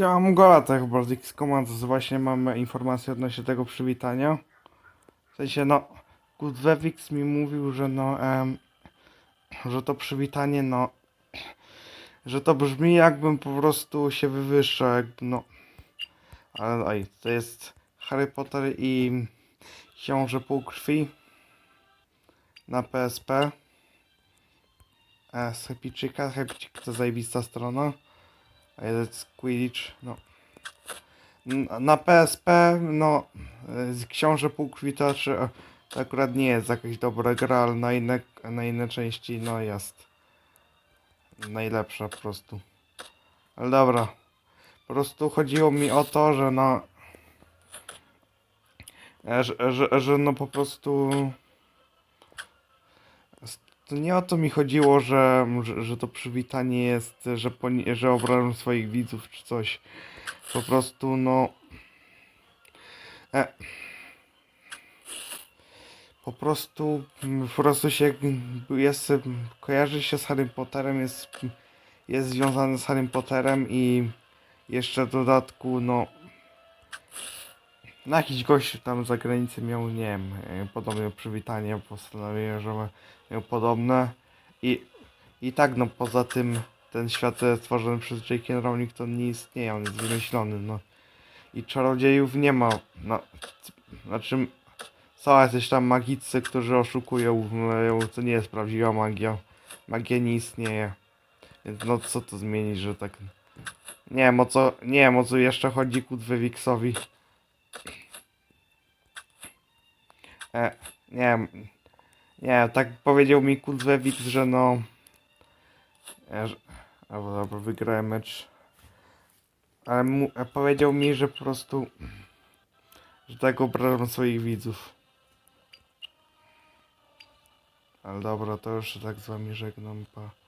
Siema Gola, tak Baltic z Commandos. Właśnie mamy informację odnośnie tego przywitania. W sensie no, Gudwewix mi mówił, że no, em, że to przywitanie no, że to brzmi jakbym po prostu się wywyższał, jakby no. Ale oj, to jest Harry Potter i Książę Półkrwi na PSP. E, z Happyczyka, Happyczyk to zajebista strona. A jest Quidditch, no. Na PSP, no, Książę Półkrwi to, akurat nie jest jakaś dobra gra, ale na inne, na inne części, no jest. Najlepsza po prostu. Ale dobra. Po prostu chodziło mi o to, że no... Że, że, że no po prostu... To nie o to mi chodziło, że, że, że to przywitanie jest, że, że obrażam swoich widzów czy coś. Po prostu, no. E, po prostu, po prostu się jest, kojarzy się z Harry Potterem, jest, jest związany z Harry Potterem i jeszcze w dodatku, no. No jakiś gość tam za granicą miał, nie wiem, e, podobne przywitanie, postanowiłem, że miał podobne i, i tak, no poza tym ten świat e, stworzony przez J.K. Rowling to nie istnieje, on jest wymyślony, no. I czarodziejów nie ma, no, znaczy są jacyś tam magicy, którzy oszukują, to nie jest prawdziwa magia, magia nie istnieje, więc no co to zmienić, że tak, nie wiem o co, nie wiem o co jeszcze chodzi Kudwewiksowi. E, nie wiem, nie, tak powiedział mi Kudwewik, że no, e, że, albo dobra, wygrałem mecz. Ale mu, a powiedział mi, że po prostu, że tak obrażam swoich widzów. Ale dobra, to już tak z wami żegnam, pa.